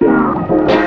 Yeah.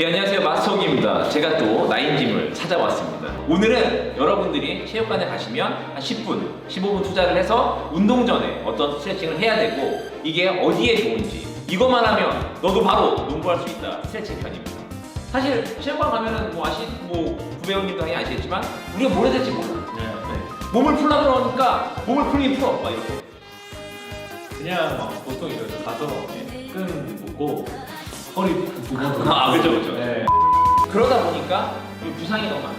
예, 안녕하세요. 마스터기입니다. 제가 또 나인짐을 찾아왔습니다. 오늘은 여러분들이 체육관에 가시면 한 10분, 15분 투자를 해서 운동 전에 어떤 스트레칭을 해야 되고 이게 어디에 좋은지 이것만 하면 너도 바로 농구할 수 있다. 스트레칭 편입니다. 사실 체육관 가면은 뭐 아시, 뭐 구배우님도 당연히 아시겠지만 우리가 뭘 해야 될지 몰라. 네. 몸을 풀라고 그러니까 몸을 풀긴 풀어. 막 이렇게. 그냥 막 보통 이렇게 가서 끈 묶고 허리 부분 아, 그죠, 그죠. 네. 그러다 보니까 이 부상이 너무 많아.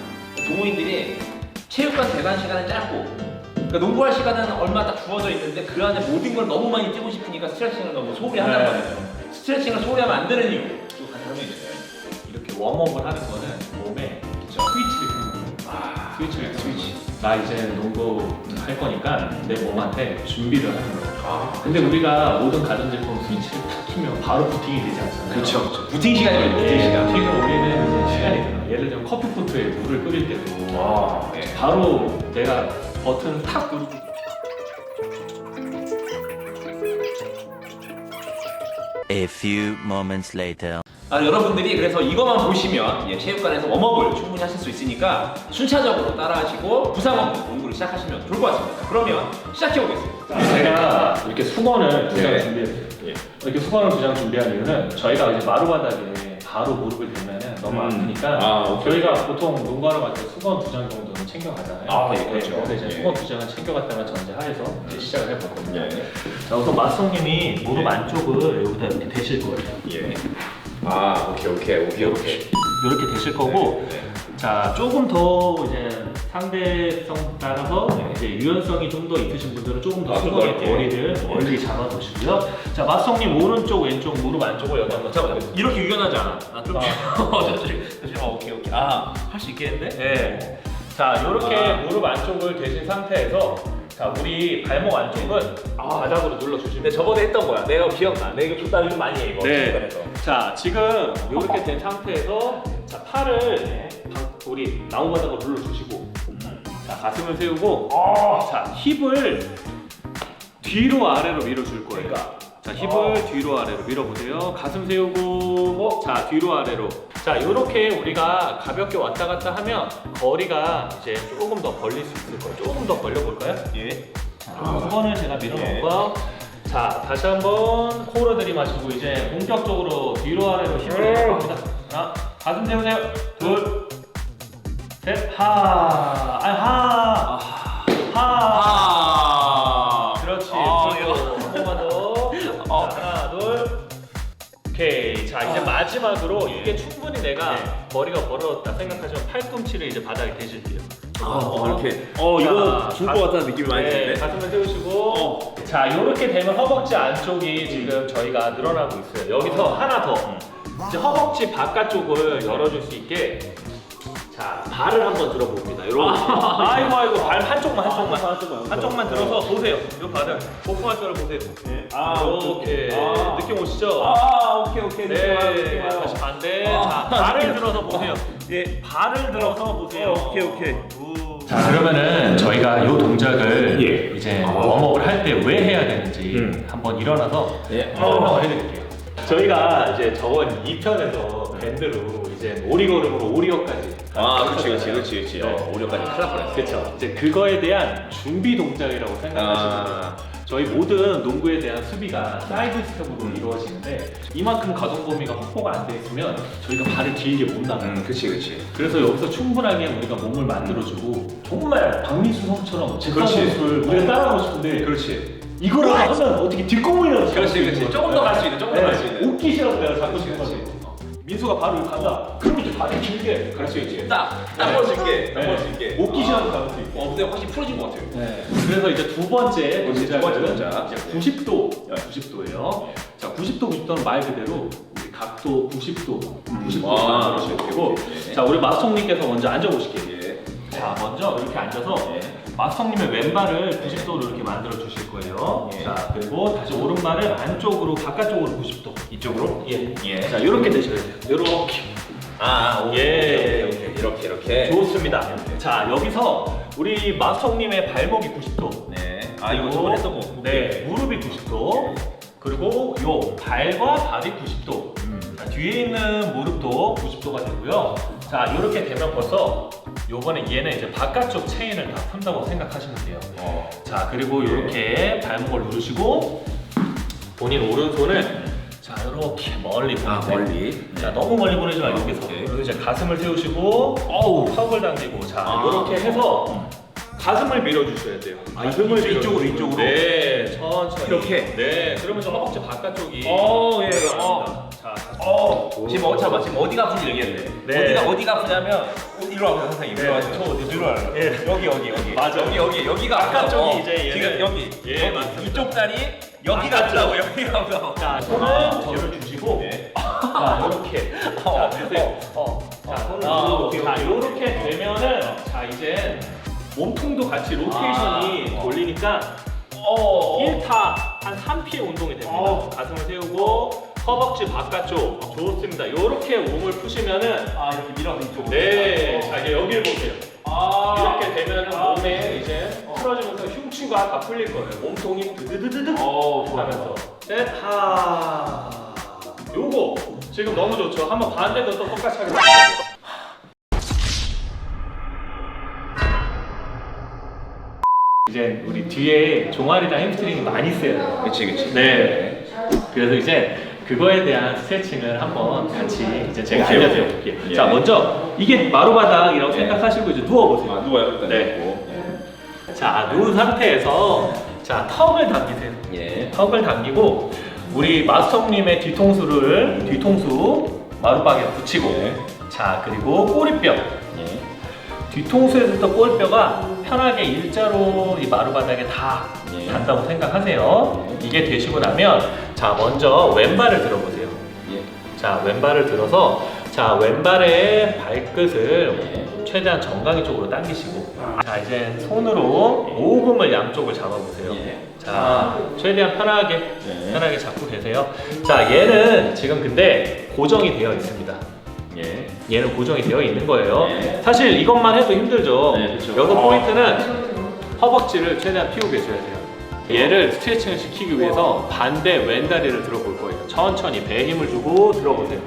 동호인들이 체육관 대관 시간은 짧고, 그러니까 농구할 시간은 얼마 딱 주어져 있는데 그 안에 모든 걸 너무 많이 뛰고 싶으니까 스트레칭을 너무 소홀히 한단 네. 말이에요. 스트레칭을 소홀히 하면 안 되는 이유. 또 같이 설명해주세요. 이렇게 웜업을 하는 거는 몸에 스위치를 켜는 거예요. 아, 스위치를 스위치. 나 이제 농구 할 거니까 내 몸한테 준비를 하는 거예요. 아, 근데 우리가 모든 가전제품 스위치를 탁 키면 바로 부팅이 되지 않잖아요. 그렇죠. 그렇죠. 부팅 시간이 걸려, 부팅 네, 시간. 부팅을 올리는 이제 시간이 들어요. 예를 들면 커피포트에 물을 끓일 때도 와, 네. 바로 내가 버튼 탁 누르고 A few moments later. 아, 여러분들이 그래서 이것만 보시면 예, 체육관에서 웜업을 충분히 하실 수 있으니까 순차적으로 따라하시고 부상 없는 농구를 시작하시면 좋을 것 같습니다. 그러면 시작해 보겠습니다. 제가 이렇게 수건을 두 장 네. 준비했어요. 이렇게 수건을 두 장 준비한 이유는 저희가 이제 마루바닥에 바로 무릎을 대면은 너무 음. 아프니까 아, 오케이. 저희가 보통 농구하러 갈때 수건 두 장 정도는 챙겨가잖아요. 아, 예, 그렇죠. 그래서 이제 예. 수건 두 장을 챙겨갔다는 전제하에서 이제 시작을 해봤거든요. 예. 자, 우선 마스터님이 무릎 안쪽을 여기다 이렇게 대실 거예요. 예. 아, 오케이, 오케이, 오케이, 오케이. 이렇게 대실 거고 네. 자 조금 더 이제 상대성 따라서 네. 이제 유연성이 좀 더 있으신 분들은 조금 더 아, 좀 수건의 넓게. 거리를 멀리 잡아보시고요. 자 마성님 오른쪽 왼쪽 무릎 안쪽을 여기 한번 잡아보세요. 이렇게 유연하지 않아. 아, 좀 아. 잠시만 오케이 오케이. 아, 할 수 있겠는데? 네. 자 이렇게 아. 무릎 안쪽을 대신 상태에서 자 우리 발목 안쪽은 바닥으로 눌러주시면 근데 저번에 했던 거야. 내가 기억나. 내가 이거 좀 많이 해 이거. 네. 자 지금 이렇게 된 상태에서 자 팔을 방- 우리 나무 바닥으로 눌러주시고 자 가슴을 세우고 자 힙을 뒤로 아래로 밀어줄 거예요. 자 힙을 뒤로 아래로 밀어보세요. 가슴 세우고 자 뒤로 아래로. 자 이렇게 우리가 가볍게 왔다 갔다 하면 거리가 이제 조금 더 벌릴 수 있을 거예요. 조금 더 벌려볼까요? 예. 자, 수건을 제가 밀어놓고요. 자, 다시 한번 코로 들이마시고 이제 본격적으로 뒤로 아래로 힘을 내봅니다. 하나, 가슴 세우세요. 둘, 셋, 하, 아, 하, 하. 아. 그렇지. 아, 그리고 한 번만 더. 어. 자, 하나, 둘. 오케이. 자, 이제 마지막으로 이게 충 분히 내가 머리가 벌어졌다 생각하시면 팔꿈치를 이제 바닥에 대실게요. 아, 어, 이렇게. 어, 이거 죽을 것 같다는 느낌이 많이 네, 드는데. 가슴을 세우시고. 어. 자, 이렇게 되면 허벅지 안쪽이 지금 저희가 늘어나고 있어요. 여기서 하나 더. 이제 허벅지 바깥쪽을 열어줄 수 있게. 자, 발을 한번 들어봅니다. 이런. 아이고, 아이고, 발 한쪽만, 한쪽만. 한쪽만. 한쪽만 들어서 보세요. 이 발을. 복숭아 뼈를 보세요. 아, 이렇게. 아. 느낌 오시죠? 아, 오케이 오케이. 네, 다시 반대. 아. 자, 발을 들어서 보세요. 예. 발을 들어서 보세요. 어, 오케이, 오케이. 자 그러면은 저희가 이 동작을 예. 이제 웜업을 할 때 왜 해야 되는지 음. 한번 일어나서 예. 설명을 해드릴게요. 저희가 이제 저번 2편에서 밴드로 이제 오리걸음으로 오리어까지 아, 그렇지, 그렇지. 그렇지, 그렇지. 어, 오류까지 큰일 날 뻔했어. 그렇죠. 이제 그거에 대한 준비 동작이라고 생각하시면 아. 돼요. 저희 모든 농구에 대한 수비가 사이드 스텝으로 이루어지는데 이만큼 가동 범위가 확보가 안 돼 있으면 저희가 발을 길게 못 나가요. 음, 그렇지, 그렇지. 그래서 여기서 충분하게 우리가 몸을 만들어주고 정말 박민수 선수처럼 제카 그렇지. 선수를 우리가 따라하고 싶은데 그렇지. 이거를 하면 어떻게 뒷공이라도 그렇지, 그렇지. 조금 더 갈 수 있는, 조금 더 갈 수 있는. 옷깃이라도 내가 잡고 싶은 거지 민수가 바로 여기 가자 그럼 이제 발이 길게 그렇지, 그렇지. 딱, 딱 볼수 있게, 딱 볼수 있게. 옷기 시간도 잡을 수 있고. 어, 근데 확실히 풀어진 것 같아요. 네. 그래서 이제 두 번째 두 번째 동작은 동작. 이제 90도, 90도예요. 자, 90도, 90도는 말 그대로 우리 각도 90도, 90도 아, 만들어주시면 되고. 네. 자, 우리 마스터님께서 먼저 앉아보실게요. 예. 자, 먼저 이렇게 앉아서 예. 마스터님의 왼발을 90도로 이렇게 만들어 주실 거예요. 예. 자, 그리고 다시 오른발을 안쪽으로 바깥쪽으로 90도. 이쪽으로? 예. 예. 자, 이렇게 되셔야 돼요. 이렇게. 아, 오, 예. 오케이, 오케이. 이렇게, 이렇게. 좋습니다. 자, 여기서 우리 마스터님의 발목이 90도. 네. 아, 이거 저번에 했던 거. 네, 무릎이 90도. 그리고 요 발과 발이 90도. 뒤에 있는 무릎도 90도가 되고요. 자, 이렇게 되면 벌써 요번에 얘는 이제 바깥쪽 체인을 다 푼다고 생각하시면 돼요. 어. 자, 그리고 이렇게 발목을 누르시고 본인 오른손을 자, 이렇게 멀리 아, 보내세요. 멀리. 자, 너무 멀리 보내지 말고 여기서. 오케이. 그리고 이제 가슴을 세우시고 어우. 턱을 당기고 자, 아. 이렇게 해서 가슴을 밀어주셔야 돼요. 아, 가슴을 이쪽, 이쪽으로, 밀어주시고. 이쪽으로? 네, 천천히. 이렇게? 네, 그러면서 허벅지 바깥쪽이. 어, 예, 들어갑니다. 어. 자, 어, 지금 어, 잠깐만, 지금 어디가 아픈지 얘기했는데. 네. 어디가, 어디가 아프냐면, 어, 이리 와보세요, 선생님. 이리 네, 와보세요. 저 어디- 이리 와요. 예. 여기, 여기, 여기. 맞아. 여기, 여기, 여기가 바깥쪽이 아파요. 어, 이제 얘는- 지금 여기. 예, 여기. 맞습니다. 이쪽 다리, 여기가 아프다고, 여기가 아프다고. 자, 손을 아, 들어주시고. 네. 자, 이렇게. 어, 자, 되세요. 어, 자, 손을 아, 들고. 오케이, 자, 이렇게 되면은, 자, 이제 몸통도 같이 로테이션이 아, 어. 돌리니까 어. 1타 한 3피의 운동이 됩니다. 어. 가슴을 세우고 허벅지 바깥쪽 좋습니다. 이렇게 몸을 푸시면은 아, 이렇게 밀어서 이쪽으로. 네, 자 이제 여기를 보세요. 아. 이렇게 되면은 아. 몸에 이제 풀어지면서 흉추가 다 풀릴 거예요. 몸통이 드드드드드 어, 좋아요. 하면서 셋 하 요거 지금 너무 좋죠. 한번 반대도 또 똑같이 하겠습니다. 이제 우리 뒤에 종아리랑 햄스트링이 많이 세요. 그치, 그치. 네. 그래서 이제 그거에 대한 스트레칭을 한번 같이 이제 제가 오케이, 알려드려 오케이. 예. 자, 먼저 이게 마루바닥이라고 예. 생각하시고 이제 누워보세요. 아, 누워요, 일단. 네. 누워. 자, 누운 상태에서 자, 턱을 당기세요. 예. 턱을 당기고 우리 마스터님의 뒤통수를 뒤통수 마루바닥에 붙이고 예. 자, 그리고 꼬리뼈 예. 뒤통수에서부터 꼬리뼈가 편하게 일자로 이 마루바닥에 다 예. 닿다고 생각하세요. 예. 이게 되시고 나면 자 먼저 왼발을 들어보세요. 예. 자 왼발을 들어서 자 왼발의 발끝을 예. 최대한 정강이 쪽으로 당기시고 자 이제 손으로 오금을 양쪽을 잡아보세요. 예. 자 최대한 편하게 예. 편하게 잡고 계세요. 자 얘는 지금 근데 고정이 되어 있습니다. 예. 얘는 고정이 되어 있는 거예요. 네. 사실 이것만 해도 힘들죠. 네, 그렇죠. 여기서 어. 포인트는 허벅지를 최대한 피우게 해줘야 돼요. 얘를 스트레칭을 시키기 위해서 반대 왼다리를 들어볼 거예요. 천천히 배에 힘을 주고 들어보세요.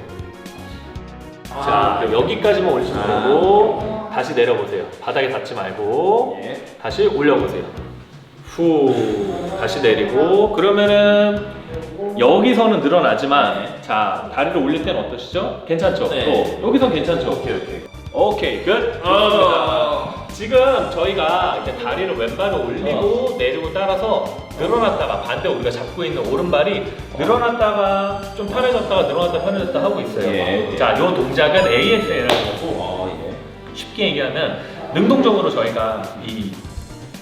자, 그럼 여기까지만 올리시면 아. 되고 다시 내려보세요. 바닥에 닿지 말고 예. 다시 올려보세요. 후 다시 내리고 그러면은 여기서는 늘어나지만 자 다리를 올릴 때는 어떠시죠? 괜찮죠? 네. 또 여기선 괜찮죠? 오케이, 오케이. 오케이 끝. 좋습니다. 지금 저희가 이제 다리를 왼발을 올리고 내리고 따라서 늘어났다가 반대 우리가 잡고 있는 오른발이 늘어났다가 좀 편해졌다가 늘어났다 편해졌다 하고 있어요. 예. 자, 이 동작은 ASL이라고 하고 어, 예. 쉽게 얘기하면 능동적으로 저희가 이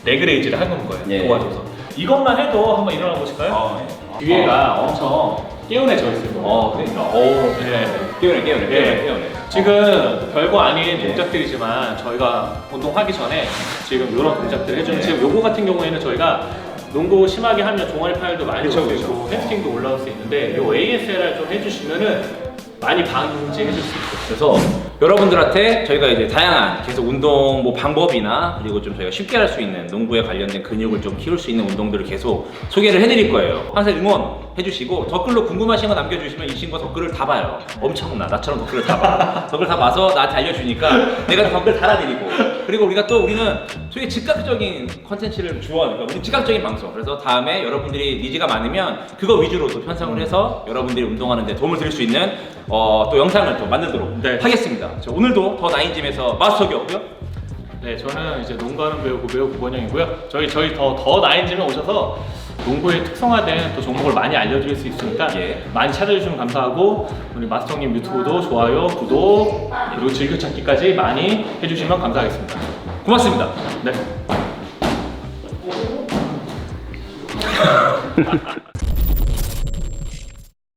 레그레이즈를 하는 거예요. 예. 도와줘서. 이것만 해도 한번 일어나 보실까요? 어, 예. 뒤에가 엄청 깨어내져 있어요. 어, 그러니까. 오, 네. 깨우네, 깨우네, 네. 깨우네, 깨우네. 지금 별거 아닌 예. 동작들이지만 저희가 운동하기 전에 지금 이런 동작들 해주는 예. 지금 요거 같은 경우에는 저희가 농구 심하게 하면 종아리 파열도 많이 그쵸, 올수 그쵸. 있고 햄스팅도 올라올 수 있는데 요 ASLR 좀 해주시면은 많이 방지해 줄 수 있어요. 그래서 여러분들한테 저희가 이제 다양한 계속 운동 뭐 방법이나 그리고 좀 저희가 쉽게 할 수 있는 농구에 관련된 근육을 좀 키울 수 있는 운동들을 계속 소개를 해드릴 거예요. 항상 응원 해 주시고 댓글로 궁금하신 거 남겨주시면 이 친구가 댓글을 다 봐요. 엄청나 나처럼 댓글을 다 봐. 댓글 다 봐서 나한테 알려주니까 내가 댓글 달아드리고 그리고 우리가 또 우리는 되게 즉각적인 컨텐츠를 좋아하니까 우리 즉각적인 방송. 그래서 다음에 여러분들이 니즈가 많으면 그거 위주로 또 편성을 해서 여러분들이 운동하는데 도움을 드릴 수 있는 어, 또 영상을 또 만들도록 네. 하겠습니다. 자, 오늘도 더 나인짐에서 마스터기였고요. 네, 저는 이제 농구하는 배우 배우 구본영이고요. 저희 저희 더 더 나인짐에 오셔서 농구에 특성화된 또 종목을 많이 알려드릴 수 있으니까 예. 많이 찾아주시면 감사하고 우리 마스터님 유튜브도 좋아요, 구독 그리고 즐겨찾기까지 많이 해주시면 감사하겠습니다. 고맙습니다. 네.